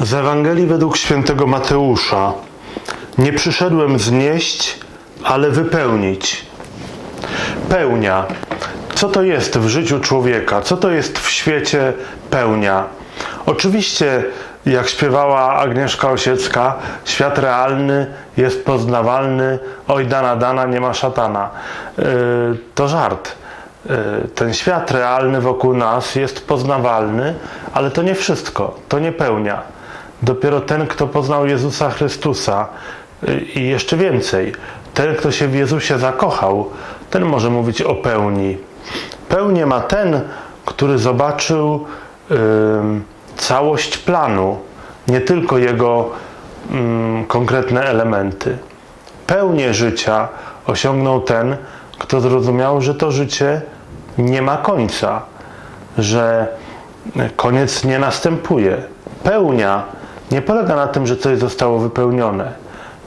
Z Ewangelii według świętego Mateusza. Nie przyszedłem znieść, ale wypełnić. Pełnia. Co to jest w życiu człowieka? Co to jest w świecie pełnia? Oczywiście, jak śpiewała Agnieszka Osiecka, świat realny jest poznawalny, oj dana dana, nie ma szatana. Yy, to żart. Yy, Ten świat realny wokół nas jest poznawalny, ale to nie wszystko, to nie pełnia. Dopiero ten, kto poznał Jezusa Chrystusa yy, i jeszcze więcej, ten, kto się w Jezusie zakochał, ten może mówić o pełni. Pełnię ma ten, który zobaczył całość planu, nie tylko jego konkretne elementy. Pełnię życia osiągnął ten, kto zrozumiał, że to życie nie ma końca, że koniec nie następuje. Pełnia nie polega na tym, że coś zostało wypełnione.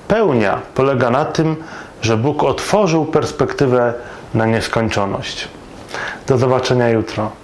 Pełnia polega na tym, że Bóg otworzył perspektywę na nieskończoność. Do zobaczenia jutro.